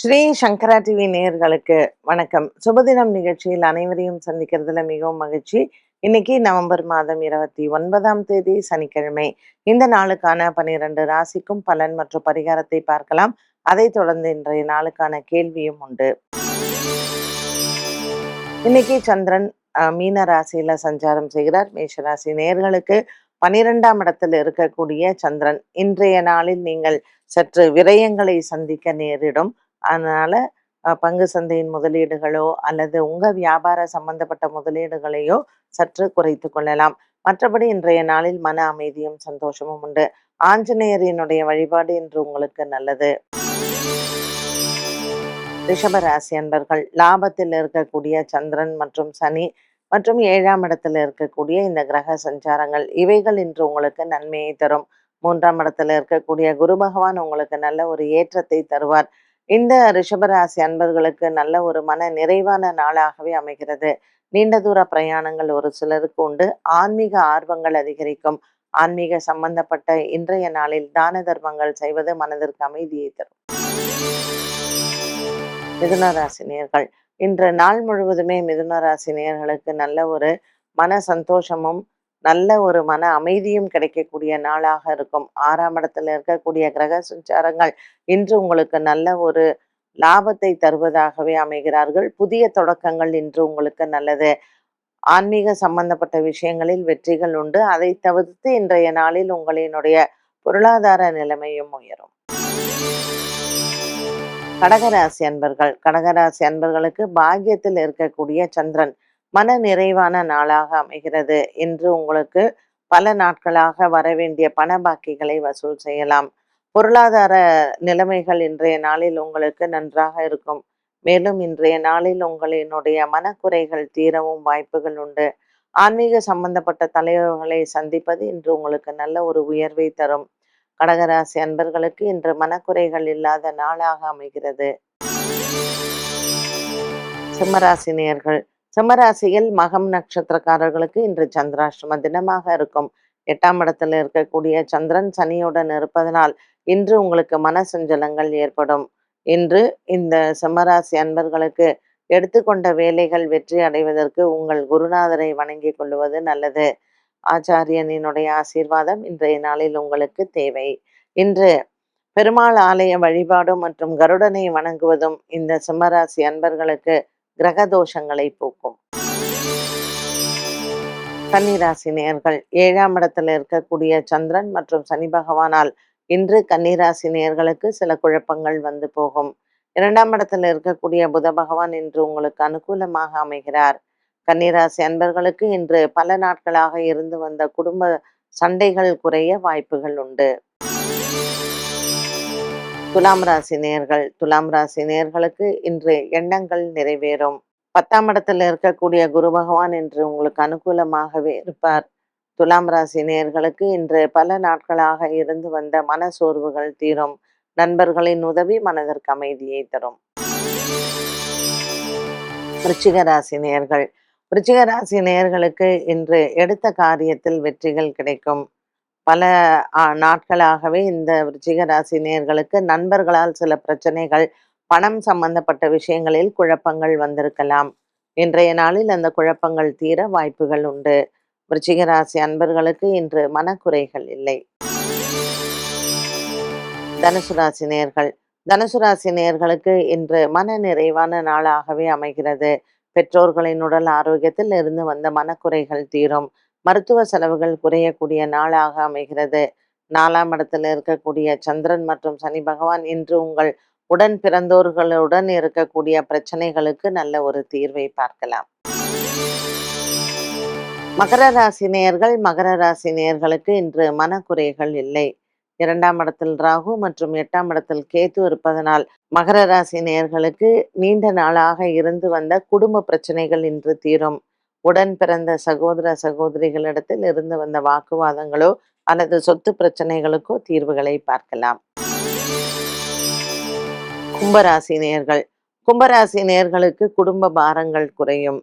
ஸ்ரீ சங்கரா TV நேயர்களுக்கு வணக்கம். சுபதினம் நிகழ்ச்சியில் அனைவரையும் சந்திக்கிறதுல மிகவும் மகிழ்ச்சி. இன்னைக்கு நவம்பர் மாதம் இருபத்தி ஒன்பதாம் தேதி சனிக்கிழமை. இந்த நாளுக்கான பனிரெண்டு ராசிக்கும் பலன் மற்றும் பரிகாரத்தை பார்க்கலாம். அதைத் தொடர்ந்து இன்றைய நாளுக்கான கேள்வியும் உண்டு. இன்னைக்கு சந்திரன் மீன ராசியில சஞ்சாரம் செய்கிறார். மேஷ ராசி பனிரெண்டாம் இடத்தில் இருக்கக்கூடிய சந்திரன் இன்றைய நாளில் நீங்கள் சற்று விரயங்களை சந்திக்க நேரிடும். அதனால பங்கு சந்தையின் முதலீடுகளோ அல்லது உங்க வியாபார சம்பந்தப்பட்ட முதலீடுகளையோ சற்று குறைத்து கொள்ளலாம். மற்றபடி இன்றைய நாளில் மன அமைதியும் சந்தோஷமும் உண்டு. ஆஞ்சநேயரினுடைய வழிபாடு இன்று உங்களுக்கு நல்லது. ரிஷபராசி அன்பர்கள் லாபத்தில் இருக்கக்கூடிய சந்திரன் மற்றும் சனி மற்றும் ஏழாம் இடத்துல இருக்கக்கூடிய இந்த கிரக சஞ்சாரங்கள் இவைகள் இன்று உங்களுக்கு நன்மையை தரும். மூன்றாம் இடத்துல இருக்கக்கூடிய குரு பகவான் உங்களுக்கு நல்ல ஒரு ஏற்றத்தை தருவார். இந்த ரிஷபராசி அன்பர்களுக்கு நல்ல ஒரு மன நிறைவான நாளாகவே அமைகிறது. நீண்ட தூர பிரயாணங்கள் ஒரு சிலருக்கு உண்டு. ஆன்மீக ஆர்வங்கள் அதிகரிக்கும். ஆன்மீக சம்பந்தப்பட்ட இன்றைய நாளில் தான தர்மங்கள் செய்வது மனதிற்கு அமைதியை தரும். மிதுனராசினியர்கள். இன்று நாள் முழுவதுமே மிதுனராசினியர்களுக்கு நல்ல ஒரு மன சந்தோஷமும் நல்ல ஒரு மன அமைதியும் கிடைக்கக்கூடிய நாளாக இருக்கும். ஆறாம் இடத்துல இருக்கக்கூடிய கிரக சஞ்சாரங்கள் இன்று உங்களுக்கு நல்ல ஒரு லாபத்தை தருவதாகவே அமைகிறார்கள். புதிய தொடக்கங்கள் இன்று உங்களுக்கு நல்லது. ஆன்மீக சம்பந்தப்பட்ட விஷயங்களில் வெற்றிகள் உண்டு. அதை தவிர்த்து இன்றைய நாளில் உங்களினுடைய பொருளாதார நிலைமையும் உயரும். கடகராசி அன்பர்கள். கடகராசி அன்பர்களுக்கு பாக்கியத்தில் இருக்கக்கூடிய சந்திரன். மன நிறைவான நாளாக அமைகிறது இன்று உங்களுக்கு பல நாட்களாக வரவேண்டிய பண பாக்கிகளை வசூல் செய்யலாம். பொருளாதார நிலைமைகள் இன்றைய நாளில் உங்களுக்கு நன்றாக இருக்கும். மேலும் இன்றைய நாளில் உங்களினுடைய மனக்குறைகள் தீரவும் வாய்ப்புகள் உண்டு. ஆன்மீக சம்பந்தப்பட்ட தலைவர்களை சந்திப்பது இன்று உங்களுக்கு நல்ல ஒரு உயர்வை தரும். கடகராசி அன்பர்களுக்கு இன்று மனக்குறைகள் இல்லாத நாளாக அமைகிறது. சிம்மராசினியர்கள் சிம்மராசியில் மகம் நட்சத்திரக்காரர்களுக்கு இன்று சந்திராஷ்டம தினமாக இருக்கும். எட்டாம் இடத்துல இருக்கக்கூடிய சந்திரன் சனியுடன் இருப்பதனால் இன்று உங்களுக்கு மன சஞ்சலங்கள் ஏற்படும். இன்று இந்த சிம்மராசி அன்பர்களுக்கு எடுத்துக்கொண்ட வேலைகள் வெற்றி அடைவதற்கு உங்கள் குருநாதரை வணங்கிக் கொள்வது நல்லது. ஆச்சாரியனினுடைய ஆசீர்வாதம் இன்றைய நாளில் உங்களுக்கு தேவை. இன்று பெருமாள் ஆலய வழிபாடும் மற்றும் கருடனை வணங்குவதும் இந்த சிம்மராசி அன்பர்களுக்கு கிரக தோஷங்களை போக்கும். கன்னிராசி நேயர்கள் ஏழாம் இடத்துல இருக்கக்கூடிய சந்திரன் மற்றும் சனி பகவானால் இன்று கன்னிராசி நேயர்களுக்கு சில குழப்பங்கள் வந்து போகும். இரண்டாம் இடத்துல இருக்கக்கூடிய புத பகவான் இன்று உங்களுக்கு அனுகூலமாக அமைகிறார். கன்னிராசி அன்பர்களுக்கு இன்று பல நாட்களாக இருந்து வந்த குடும்ப சண்டைகள் குறைய வாய்ப்புகள் உண்டு. துலாம் ராசி நேர்கள் துலாம் ராசி நேயர்களுக்கு இன்று எண்ணங்கள் நிறைவேறும். பத்தாம் இடத்துல இருக்கக்கூடிய குரு பகவான் இன்று உங்களுக்கு அனுகூலமாகவே இருப்பார். துலாம் ராசி நேயர்களுக்கு இன்று பல நாட்களாக இருந்து வந்த மன சோர்வுகள் தீரும். நண்பர்களின் உதவி மனதிற்கு அமைதியை தரும். விருச்சிக ராசி நேயர்கள் விருச்சிக ராசி நேர்களுக்கு இன்று எடுத்த காரியத்தில் வெற்றிகள் கிடைக்கும். பல ஆ, நாட்களாகவே இந்த விருச்சிக ராசி நேயர்களுக்கு நண்பர்களால் சில பிரச்சனைகள் பணம் சம்பந்தப்பட்ட விஷயங்களில் குழப்பங்கள் வந்திருக்கலாம். இன்றைய நாளில் அந்த குழப்பங்கள் தீர வாய்ப்புகள் உண்டு. விருச்சிக ராசி அன்பர்களுக்கு இன்று மனக்குறைகள் இல்லை. தனுசு ராசி நேர்கள். தனுசு ராசி நேயர்களுக்கு இன்று மன நிறைவான நாளாகவே அமைகிறது. பெற்றோர்களின் உடல் ஆரோக்கியத்தில் இருந்து வந்த மனக்குறைகள் தீரும். மருத்துவ செலவுகள் குறையக்கூடிய நாளாக அமைகிறது. நாலாம் இடத்தில் இருக்கக்கூடிய சந்திரன் மற்றும் சனி பகவான் இன்று உங்கள் உடன் பிறந்தோர்களுடன் இருக்கக்கூடிய பிரச்சனைகளுக்கு நல்ல ஒரு தீர்வை பார்க்கலாம். மகர ராசி நேயர்கள் மகர ராசி நேயர்களுக்கு இன்று மனக்குறைகள் இல்லை. இரண்டாம் இடத்தில் ராகு மற்றும் எட்டாம் இடத்தில் கேத்து இருப்பதனால் மகர ராசி நேயர்களுக்கு நீண்ட நாளாக இருந்து வந்த குடும்ப பிரச்சனைகள் இன்று தீரும். உடன் பிறந்த சகோதர சகோதரிகளிடத்தில் இருந்து வந்த வாக்குவாதங்களோ அல்லது சொத்து பிரச்சனைகளுக்கோ தீர்வுகளை பார்க்கலாம். கும்பராசி நேயர்கள். கும்பராசி நேயர்களுக்கு குடும்ப பாரங்கள் குறையும்.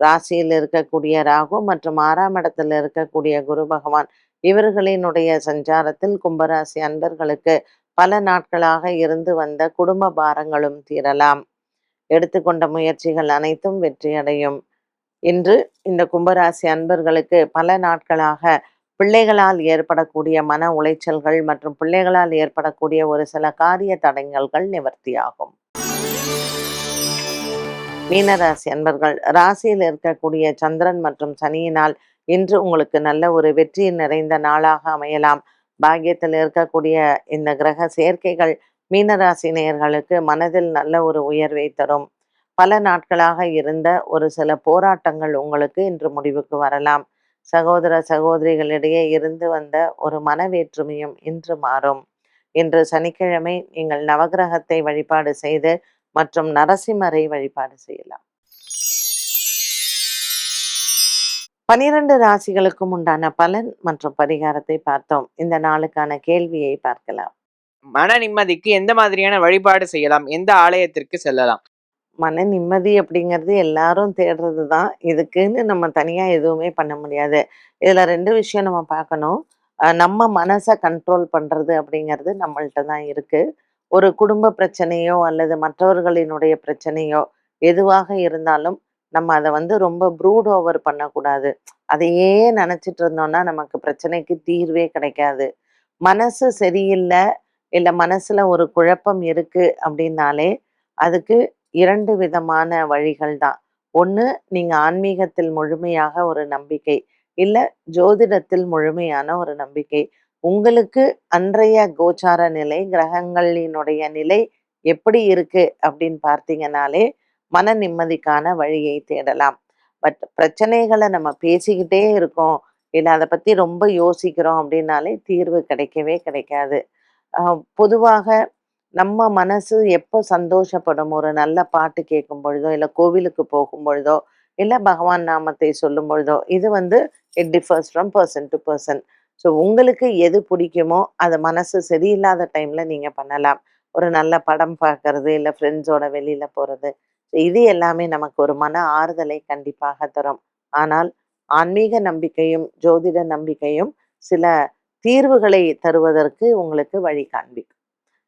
ராசியில் இருக்கக்கூடிய ராகு மற்றும் ஆறாம் இடத்தில் இருக்கக்கூடிய குரு பகவான் இவர்களினுடைய சஞ்சாரத்தில் கும்பராசி அன்பர்களுக்கு பல நாட்களாக இருந்து வந்த குடும்ப பாரங்களும் தீரலாம். எடுத்துக்கொண்ட முயற்சிகள் அனைத்தும் வெற்றியடையும். இன்று இந்த கும்பராசி அன்பர்களுக்கு பல நாட்களாக பிள்ளைகளால் ஏற்படக்கூடிய மன உளைச்சல்கள் மற்றும் பிள்ளைகளால் ஏற்படக்கூடிய ஒரு சில காரிய தடங்கல்கள் நிவர்த்தியாகும். மீனராசி அன்பர்கள் ராசியில் இருக்கக்கூடிய சந்திரன் மற்றும் சனியினால் இன்று உங்களுக்கு நல்ல ஒரு வெற்றி நிறைந்த நாளாக அமையலாம். பாக்கியத்தில் இருக்கக்கூடிய இந்த கிரக சேர்க்கைகள் மீனராசி நேயர்களுக்கு மனதில் நல்ல ஒரு உயர்வை தரும். பல நாட்களாக இருந்த ஒரு சில போராட்டங்கள் உங்களுக்கு இன்று முடிவுக்கு வரலாம். சகோதர சகோதரிகளிடையே இருந்து வந்த ஒரு மனவேற்றுமையும் இன்று மாறும். இன்று சனிக்கிழமை நீங்கள் நவகிரகத்தை வழிபாடு செய்து மற்றும் நரசிம்மரை வழிபாடு செய்யலாம். பனிரெண்டு ராசிகளுக்கும் உண்டான பலன் மற்றும் பரிகாரத்தை பார்த்தோம். இந்த நாளுக்கான கேள்வியை பார்க்கலாம். மன நிம்மதிக்கு எந்த மாதிரியான வழிபாடு செய்யலாம்? எந்த ஆலயத்திற்கு செல்லலாம்? மன நிம்மதி அப்படிங்கிறது எல்லாரும் தேடுறது தான் இதுக்குன்னு நம்ம தனியாக எதுவுமே பண்ண முடியாது. இதில் ரெண்டு விஷயம் நம்ம பார்க்கணும். நம்ம மனசை கண்ட்ரோல் பண்ணுறது அப்படிங்கிறது நம்மள்கிட்ட தான் இருக்குது ஒரு குடும்ப பிரச்சனையோ அல்லது மற்றவர்களினுடைய பிரச்சனையோ எதுவாக இருந்தாலும் நம்ம அதை வந்து ரொம்ப ப்ரூட் ஓவர் பண்ணக்கூடாது. அதையே நினச்சிட்டு இருந்தோம்னா நமக்கு பிரச்சனைக்கு தீர்வே கிடைக்காது. மனசு சரியில்லை இல்லை மனசில் ஒரு குழப்பம் இருக்குது அப்படின்னாலே அதுக்கு இரண்டு விதமான வழிகள் தான் ஒன்று நீங்கள் ஆன்மீகத்தில் முழுமையாக ஒரு நம்பிக்கை இல்லை ஜோதிடத்தில் முழுமையான ஒரு நம்பிக்கை. உங்களுக்கு அன்றைய கோச்சார நிலை கிரகங்களினுடைய நிலை எப்படி இருக்கு அப்படின்னு பார்த்தீங்கனாலே மன நிம்மதிக்கான வழியை தேடலாம். பட் பிரச்சனைகளை நம்ம பேசிக்கிட்டே இருக்கோம் இல்லை அதை பற்றி ரொம்ப யோசிக்கிறோம் அப்படின்னாலே தீர்வு கிடைக்கவே கிடைக்காது. பொதுவாக நம்ம மனசு எப்போ சந்தோஷப்படும்? ஒரு நல்ல பாட்டு கேட்கும் பொழுதோ இல்லை கோவிலுக்கு போகும் பொழுதோ இல்லை பகவான் நாமத்தை சொல்லும் பொழுதோ இது வந்து it differs from person to person so உங்களுக்கு எது பிடிக்குமோ அது மனசு சரியில்லாத டைமில் நீங்கள் பண்ணலாம். ஒரு நல்ல படம் பார்க்கறது இல்லை ஃப்ரெண்ட்ஸோட வெளியில் போகிறது இது எல்லாமே நமக்கு ஒரு மன ஆறுதலை கண்டிப்பாக தரும். ஆனால் ஆன்மீக நம்பிக்கையும் ஜோதிட நம்பிக்கையும் சில தீர்வுகளை தருவதற்கு உங்களுக்கு வழி காண்பிக்கும்.